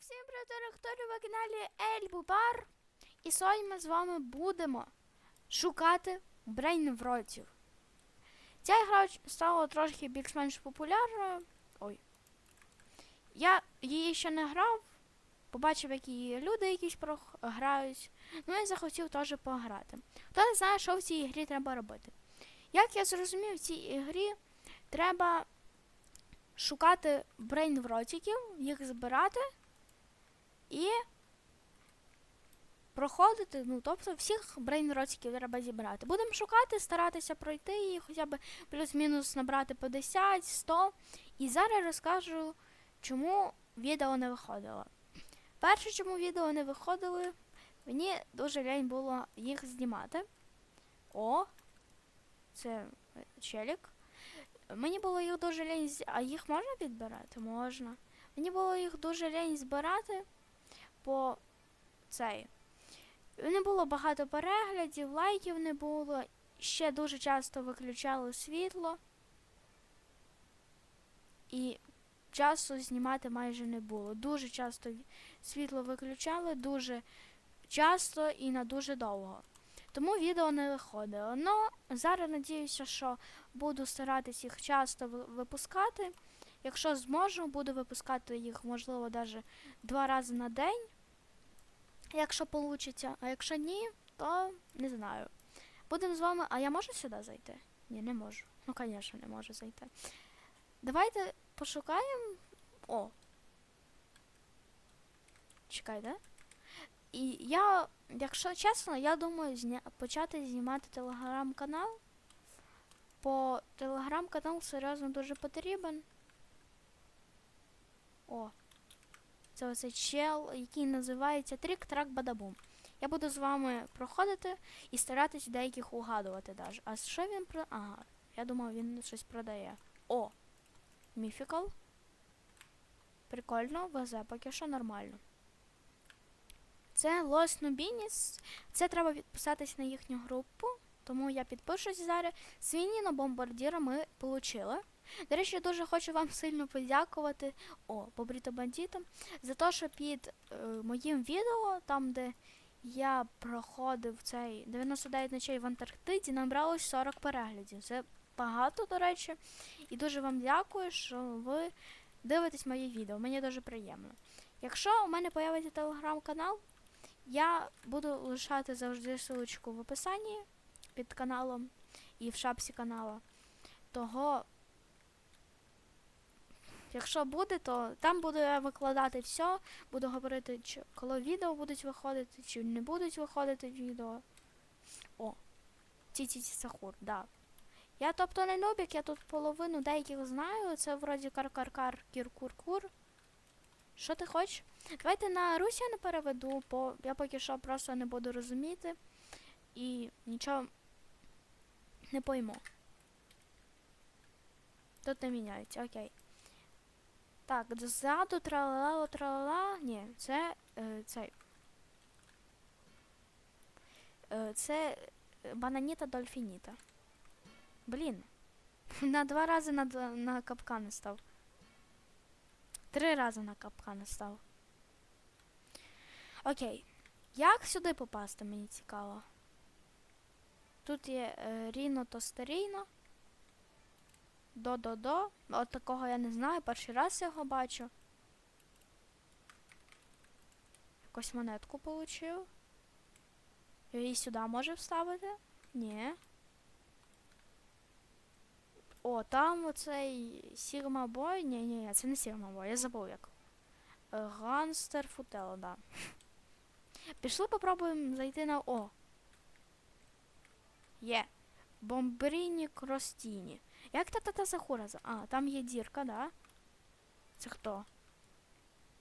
всім хто ви каналі Ельбубар. І сьогодні ми з вами будемо шукати брейнвротів. Ця гра стала трошки більш-менш популярною. Ой. Я її ще не грав. Побачив, які люди якісь прох- грають. Ну і захотів теж пограти. Хто не знає, що в цій грі треба робити. Як я зрозумів, в цій грі треба шукати брейнвротиків, їх збирати і проходити, ну, тобто всіх брейнротиків треба зібрати. Будемо шукати, старатися пройти і хоча б плюс-мінус набрати по 10, 100. І зараз розкажу, чому відео не виходило. Перше, чому відео не виходили, мені дуже лень було їх знімати. О, це челік. Мені було їх дуже лень, а їх можна підбирати? Можна. Мені було їх дуже лень збирати по цей. Не було багато переглядів, лайків не було. Ще дуже часто виключали світло. І часу знімати майже не було. Дуже часто світло виключали, дуже часто і на дуже довго. Тому відео не виходило. Ну, зараз надіюся, що буду старатися їх часто випускати. Якщо зможу, буду випускати їх, можливо, навіть два рази на день. Якщо вийде. А якщо ні, то не знаю. Будемо з вами. А я можу сюди зайти? Ні, не можу. Ну, звісно, не можу зайти. Давайте пошукаємо. О. Чекайте. І я, якщо чесно, я думаю зня... почати знімати телеграм-канал. Бо телеграм-канал серйозно дуже потрібен. О. Це оцей чел, який називається Трік Трак Бадабум. Я буду з вами проходити і старатись деяких угадувати даже. А що він про. Ага, я думав, він щось продає. О! Міфікал. Прикольно, везе, поки що нормально. Це Лос Нубініс. Це треба підписатись на їхню групу. Тому я підпишусь зараз. Свініно бомбардіра ми отримали. До речі, дуже хочу вам сильно подякувати о, побріто бандитам за те, що під е, моїм відео, там, де я проходив цей 99 ночей в Антарктиді, набралось 40 переглядів. Це багато, до речі. І дуже вам дякую, що ви дивитесь мої відео. Мені дуже приємно. Якщо у мене появиться телеграм-канал, я буду лишати завжди ссылочку в описанні під каналом і в шапці канала. Того, якщо буде, то там буду я викладати все, буду говорити, чи коли відео будуть виходити, чи не будуть виходити відео. О, ті-ті-ті Сахур, да. Я тобто не нубік, я тут половину деяких знаю. Це вроді кар-кар-кар, кір-кур-кур. Що ти хочеш? Давайте на Русь я не переведу, бо я поки що просто не буду розуміти і нічого не пойму. Тут не міняється, окей. Так, ззаду тралала тралала. Ні, це е, цей. Е, це е, бананіта дольфініта. Блін. На два рази на, на капкани став. Три рази на капкани став. Окей. Як сюди попасти, мені цікаво. Тут є е, Ріно Тостеріно. До-до-до. От такого я не знаю, перший раз його бачу. Якусь монетку получив. Її сюди може вставити? Ні. О, там оцей Сігма Бой. Ні, ні, ні, це не Сігма Бой, я забув як. Е, Ганстер Футело, да. Пішли попробуємо зайти на О. Є. Бомбріні Кростіні. Як та та Сахура? А, там є дірка, да? Це хто?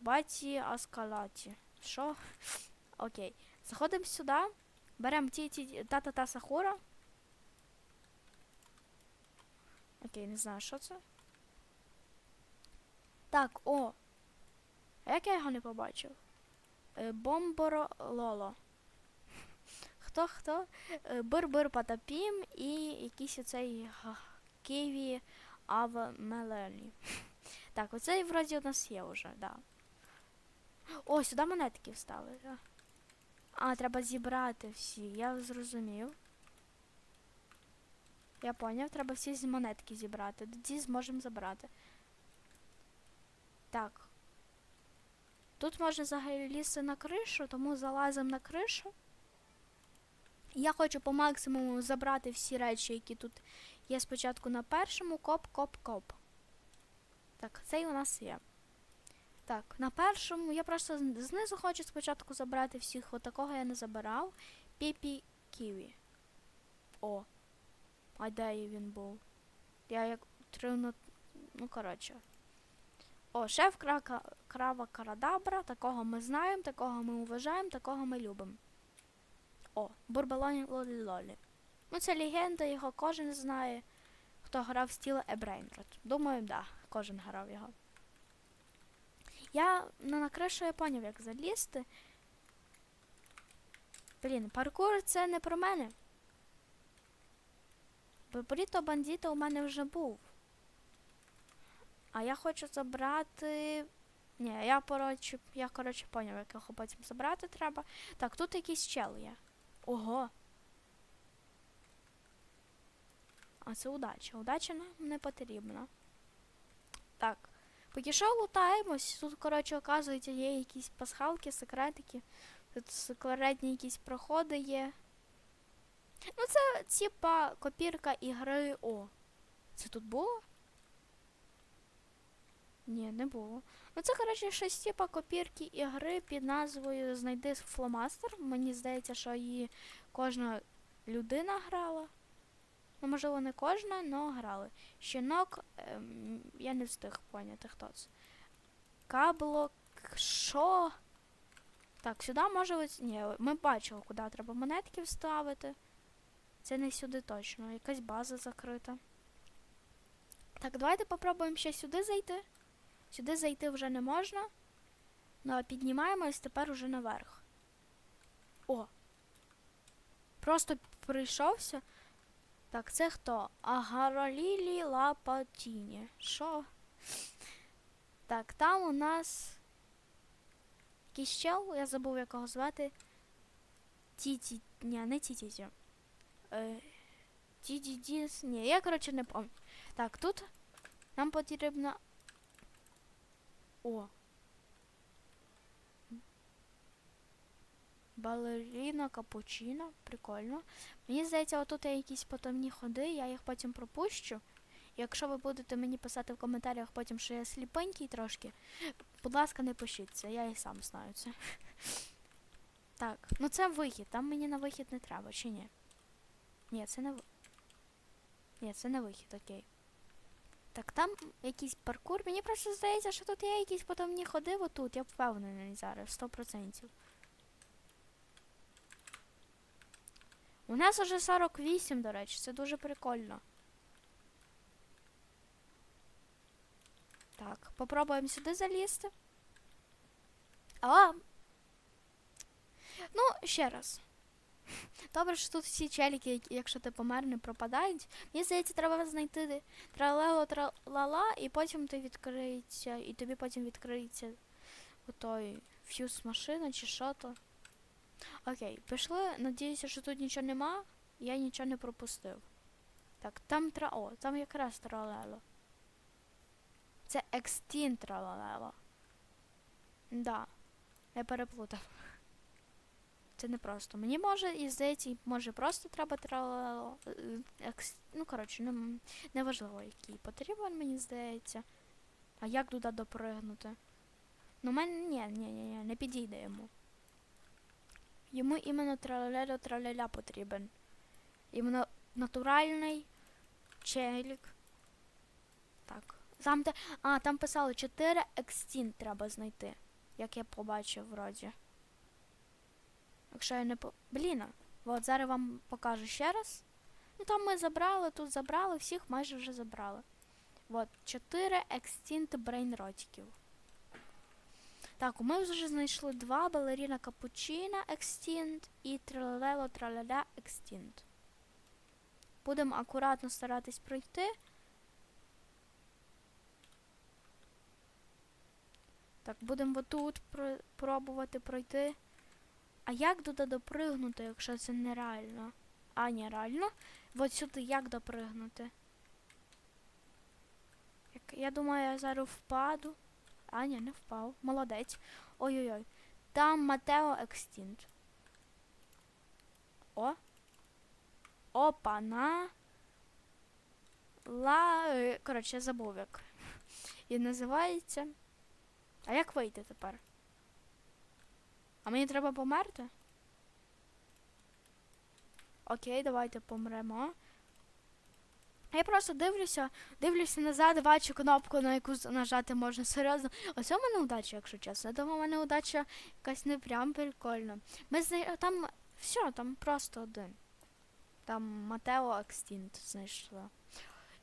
Баті Аскалаті. Що? Окей. Заходимо сюди. Беремо ті ті та та та Сахура. Окей, не знаю, що це. Так, о. А як я його не побачив? Е, Бомборо Лоло. Хто хто? Е, Бир-бир Патапім і якийсь оцей Києві Ава Мелені. Так, оцей вроді у нас є вже, да. О, сюди монетки вставити. А, треба зібрати всі. Я зрозумів. Я поняв, треба всі з монетки зібрати. Тоді зможемо забрати. Так. Тут можна взагалі лізти на кришу, тому залазимо на кришу. Я хочу по максимуму забрати всі речі, які тут є спочатку на першому. Коп, коп, коп. Так, цей у нас є. Так, на першому я просто знизу хочу спочатку забрати всіх. Отакого я не забирав. Піпі Ківі. О. А де він був? Я як тривну. Ну, коротше. О, шеф крава Карадабра. Такого ми знаємо, такого ми вважаємо, такого ми любимо. О, Бурбалоні Лолі Лолі. Ну, це легенда, його кожен знає, хто грав стіла Ебрейнрод. Думаю, да, кожен грав його. Я ну, на кришу я поняв, як залізти. Блін, паркур це не про мене. Бурріто бандіта у мене вже був. А я хочу забрати. Ні, я коротше, я коротше поняв, як його потім забрати треба. Так, тут якийсь чел є. Ого. А це удача. Удача нам не потрібна. Так. Поки що лутаємось. Тут, коротше, оказується, є якісь пасхалки, секретики. Тут секретні якісь проходи є. Ну, це типа копірка ігри О. Це тут було? Ні, не було. Ну це, коротше, щось типа копірки ігри під назвою Знайди фломастер. Мені здається, що її кожна людина грала. Ну, можливо, не кожна, але грали. Щінок, ем, я не встиг поняти, хто це. Кабло. Що? Так, сюди може ось. Ні, ми бачили, куди треба монетки вставити. Це не сюди точно. Якась база закрита. Так, давайте попробуємо ще сюди зайти. Сюди зайти вже не можна. Ну а піднімаємось тепер уже наверх. О! Просто прийшовся. Так, це хто? Агаролілі Лапатіні. Що? Так, там у нас. Чел, я забув якого звати. Тіті. Ні, не Тіті. Е, Дідідіс. Ні, я, коротше, не пам'ятаю. Так, тут нам потрібно. О. Балеріна капучино. Прикольно. Мені здається, отут є якісь потомні ходи, я їх потім пропущу. Якщо ви будете мені писати в коментарях потім, що я сліпенький трошки, будь ласка, не пишіть це, я і сам знаю це. Так, ну це вихід, там мені на вихід не треба, чи ні? Ні, це не. Ні, це не вихід, окей. Так, там якийсь паркур. Мені просто здається, що тут є якісь потомні ходи отут, я впевнений зараз, 100%. У нас уже 48, до речі, це дуже прикольно. Так, попробуємо сюди залізти. А! Ну, ще раз. Добре, що тут всі челіки, якщо ти помер, не пропадають. Мені здається, треба знайти тралело тралала, і потім ти відкриється, і тобі потім відкриється отой фьюз машина чи що то. Окей, пішли. Надіюся, що тут нічого нема. Я нічого не пропустив. Так, там тра. О, там якраз тралело. Це екстін тралело. Да. Я переплутав. Це не просто. Мені може, і здається, може просто треба тралело. е, Ну, коротше, не, неважливо, який потрібен, мені здається. А як туди допригнути? Ну, мене ні, ні, ні, ні, не підійде йому. Йому іменно тралело траляля потрібен. Іменно натуральний челік. Так. Там де. А, там писали 4 екстін треба знайти. Як я побачив вроді. Якщо я не по. Блін. От зараз вам покажу ще раз. Ну там ми забрали, тут забрали, всіх майже вже забрали. От, 4 екстінт брейнротиків. Так, ми вже знайшли два балеріна капучина екстінт і тралело траляля екстінт. Будемо акуратно старатись пройти. Так, будемо про- пробувати пройти. А як туди допригнути, якщо це нереально? А, ні, реально? От сюди як допригнути? Я думаю, я зараз впаду. А, ні, не впав. Молодець. Ой-ой-ой. Там Матео Екстінт. О. Опа, на. Ла. е, Коротше, я забув як. І називається. А як вийти тепер? А мені треба померти? Окей, давайте помремо. Я просто дивлюся, дивлюся назад, бачу кнопку, на яку нажати можна. Серйозно. Оце в мене удача, якщо чесно. Я думаю, у мене удача якась не прям прикольна. Ми знай... Там все, там просто один. Там Матео Екстінт знайшла.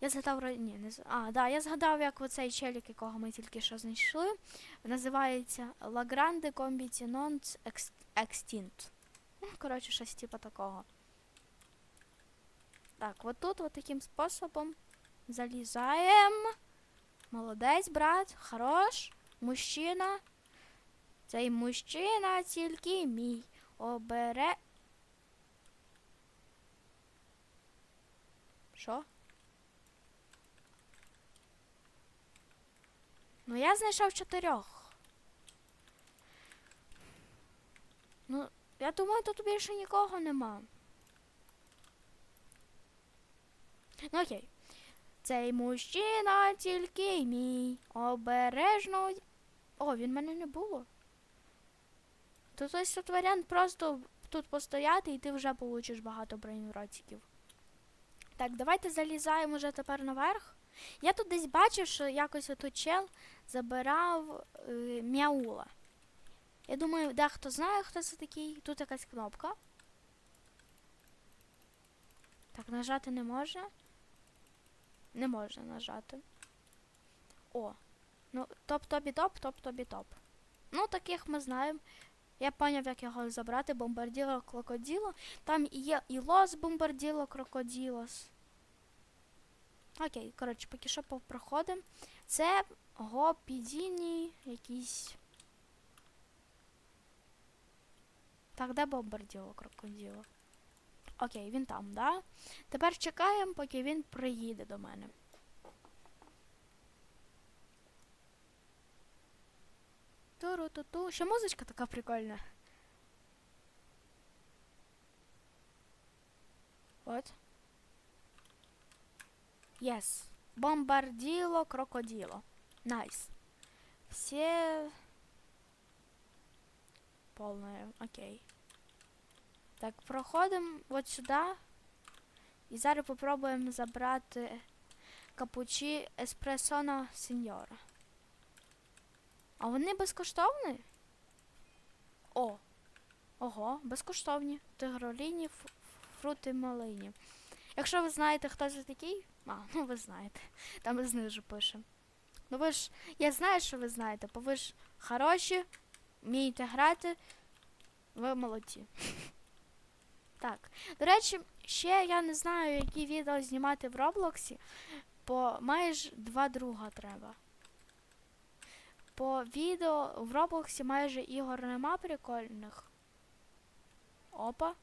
Я згадав ні, не А, да, я згадав, як оцей челік, якого ми тільки що знайшли. Називається La Grande Combinations Ex- Extinct. Ну, коротше, щось типу такого. Так, от тут от таким способом залізаємо. Молодець, брат, хорош. Мужчина. Цей мужчина тільки мій. Обере. Що? Ну, я знайшов чотирьох. Ну, я думаю, тут більше нікого нема. Ну окей. Цей мужчина тільки мій. Обережно. О, він мене не було. То ось тут варіант просто тут постояти і ти вже получиш багато брейнротиків. Так, давайте залізаємо вже тепер наверх. Я тут десь бачив, що якось отут чел забирав е, мяула. Я думаю, дехто знає, хто це такий. Тут якась кнопка. Так, нажати не можна. Не можна нажати. О. Ну, топ-тобі-топ, топ-тобі-топ. Ну, таких ми знаємо. Я поняв, як його забрати. Бомбарділо крокоділо. Там і є і лос бомбарділо крокоділос. Окей, коротше, поки що проходимо. Це гопідіні якісь. Так, де бомбарділо крокоділо? Окей, він там, да? Тепер чекаємо, поки він приїде до мене. Туру-ту-ту. Ще музичка така прикольна. От. Yes. Бомбарділо, крокоділо. Найс. Все... Полное. Окей. Так, проходимо от сюди. І зараз попробуємо забрати капучі еспресона сеньора. А вони безкоштовні? О! Ого, безкоштовні. Тигроліні, фрути малині. Якщо ви знаєте, хто це такий, а, ну ви знаєте. Там знизу пише. Ну ви ж, я знаю, що ви знаєте, бо ви ж хороші, вмієте грати, ви молодці. Так. До речі, ще я не знаю, які відео знімати в Роблоксі, бо майже два друга треба. По відео в Роблоксі майже ігор нема прикольних. Опа.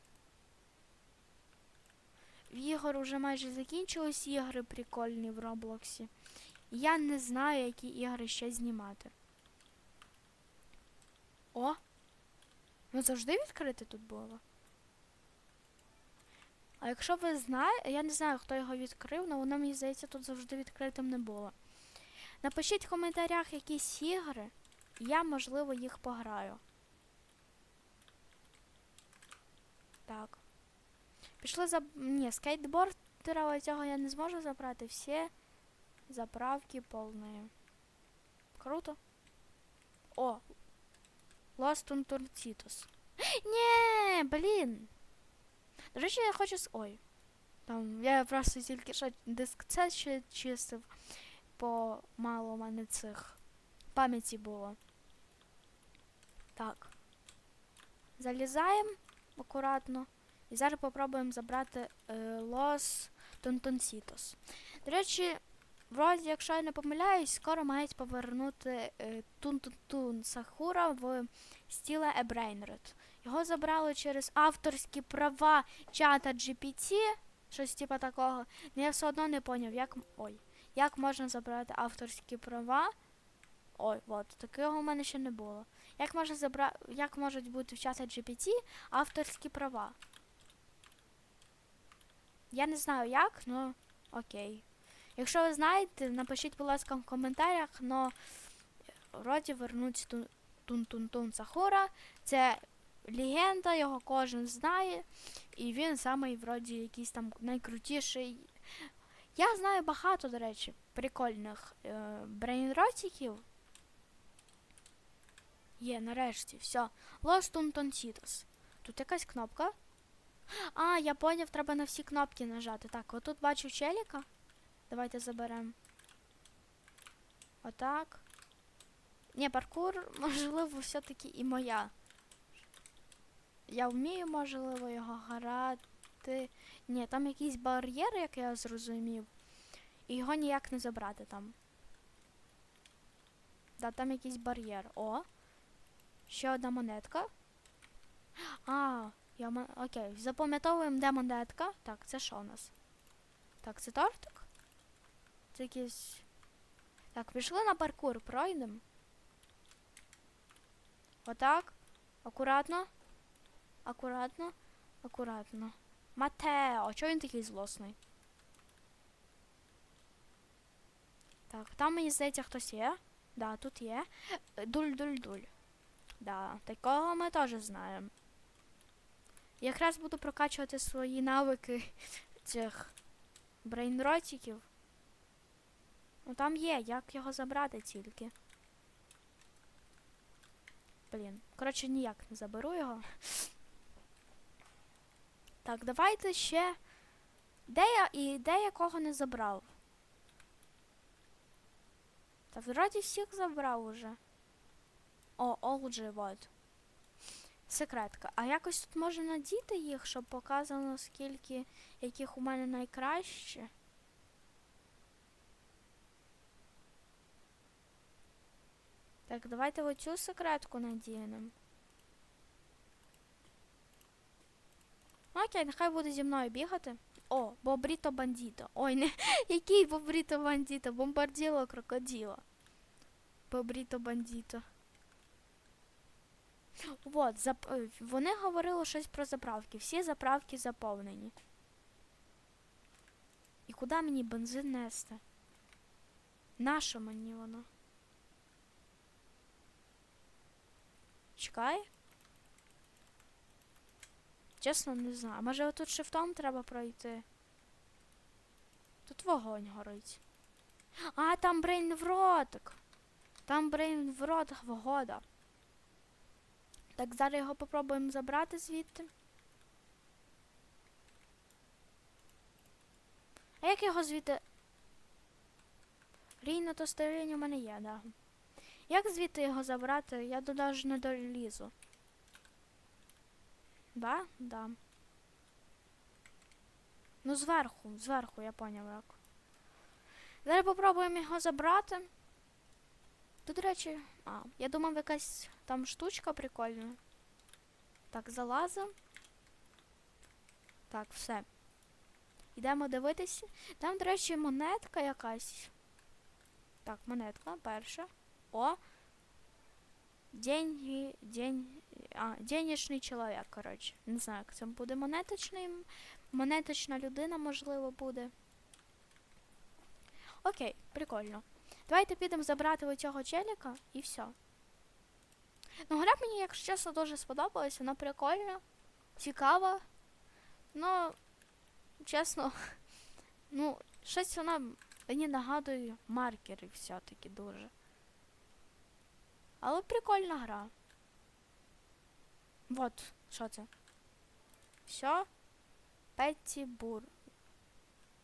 В ігор уже майже закінчились ігри прикольні в Роблоксі. Я не знаю, які ігри ще знімати. О! Ну завжди відкрите тут було. А якщо ви знаєте, я не знаю, хто його відкрив, але воно, мені здається, тут завжди відкритим не було. Напишіть в коментарях якісь ігри, і я, можливо, їх пограю. Так. Пішли за. Ні, скейтбордера цього я не зможу забрати. Всі заправки повні. Круто. О! On Tortitos. Ні, блін. До речі, я хочу с. Ой. Там, я просто тільки що диск це ще чистив, бо мало у мене цих пам'яті було. Так. Залізаємо акуратно. І зараз попробуємо забрати е, Лос Тонтонсітос. До речі, вроді, якщо я не помиляюсь, скоро мають повернути е, Тун-Тун-Тун Сахура в стіле Ебрейнред. Його забрали через авторські права чата GPT, щось типа такого. Ну я все одно не поняв, як. Ой. Як можна забрати авторські права? Ой, от, такого у мене ще не було. Як можна забра... Як можуть бути в чата GPT авторські права? Я не знаю як, ну окей. Якщо ви знаєте, напишіть, будь ласка, в коментарях, но вроді вернуть Тун- Тун-Тун-Тун Сахура. Це легенда, його кожен знає. І він самий вроді якийсь там найкрутіший. Я знаю багато, до речі, прикольних е, брейнротиків. Є, нарешті, все. Los Tuntoncitos. Тут якась кнопка. А, я поняв, треба на всі кнопки нажати. Так, отут бачу челіка. Давайте заберемо. Отак. Ні, паркур, можливо, все-таки і моя. Я вмію, можливо, його грати. Ні, там якийсь бар'єр, як я зрозумів. І його ніяк не забрати там. Да, там якийсь бар'єр. О. Ще одна монетка. А, я мо- окей. Запам'ятовуємо, де монетка. Так, це що у нас? Так, це тортик? Це якийсь. Так, пішли на паркур, пройдемо. Отак. Акуратно. Акуратно. Акуратно. Матео, чого він такий злосний? Так, там мені здається хтось є. Да, тут є. Дуль-дуль-дуль. Да, такого ми теж знаємо. Якраз буду прокачувати свої навики цих брейнротиків. Ну там є, як його забрати тільки. Блін, коротше, ніяк не заберу його. Так, давайте ще. Де я і де я кого не забрав? Та вроді всіх забрав уже. О, Олджі, вот. Секретка. А якось тут можна надіти їх, щоб показано, скільки яких у мене найкраще. Так, давайте оцю секретку надінемо. Окей, нехай буде зі мною бігати. О, Бобріто бандіто. Ой, не який Бобріто бандіто? Бомбарділо крокоділо. Бобріто бандіто. Вот, зап... е, вони говорили щось про заправки. Всі заправки заповнені. І куди мені бензин нести? Нащо мені воно? Чекай. Чесно, не знаю. Може отут шифтом треба пройти? Тут вогонь горить. А, там брейн в ротик. Там брейн в ротик вгода. Так, зараз його попробуємо забрати звідти. А як його звідти? Рійно то старіння у мене є, да. Як звідти його забрати? Я туди ж не долізу. Да? Да. Ну, зверху, зверху, я поняв як. Зараз попробуємо його забрати. Тут, до речі, а, я думав, якась там штучка прикольна. Так, залазимо. Так, все. Йдемо дивитися. Там, до речі, монетка якась. Так, монетка перша. О. Деньги, день, а, денежний чоловік, коротше. Не знаю, як це буде монеточний. Монеточна людина, можливо, буде. Окей, прикольно. Давайте підемо забрати у цього челіка і все. Ну, гра мені, якщо чесно, дуже сподобалась, вона прикольна, цікава. Ну, чесно, ну, щось вона мені нагадує маркери все-таки дуже. Але прикольна гра. Вот, що це? Все. Петті Бур.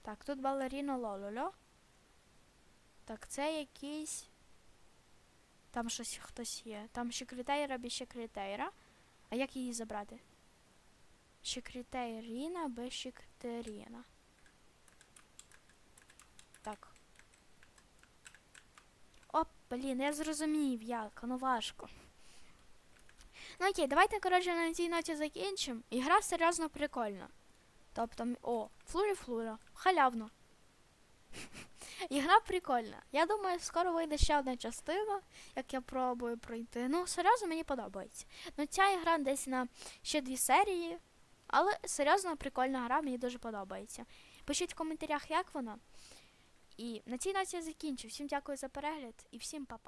Так, тут балеріно Лололо. Так, це якийсь. Там щось хтось є. Там Шекретейра без Шекретейра. А як її забрати? Шекретейріна без Шектеріна. Так. Блін, я зрозумів, як, ну важко. Ну окей, давайте, коротше, на цій ноті закінчимо. Ігра серйозно прикольна. Тобто, о, флурі флура, халявно. Ігра прикольна. Я думаю, скоро вийде ще одна частина, як я пробую пройти. Ну, серйозно, мені подобається. Ну, ця ігра десь на ще дві серії. Але серйозно прикольна гра, мені дуже подобається. Пишіть в коментарях, як вона. І на цій ноті я закінчу. Всім дякую за перегляд і всім па-па.